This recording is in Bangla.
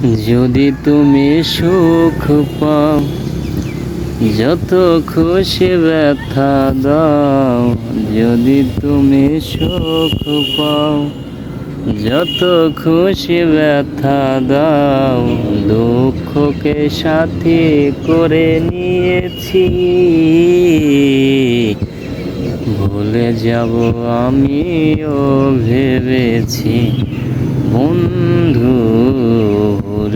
যদি তুমি সুখ পাও, যত খুশি ব্যথা দাও, যদি তুমি সুখ পাও, যত খুশি ব্যথা দাও, দুঃখকে সাথী করে নিয়েছি। ভুলে যাব আমিও ভেবেছি, বন্ধু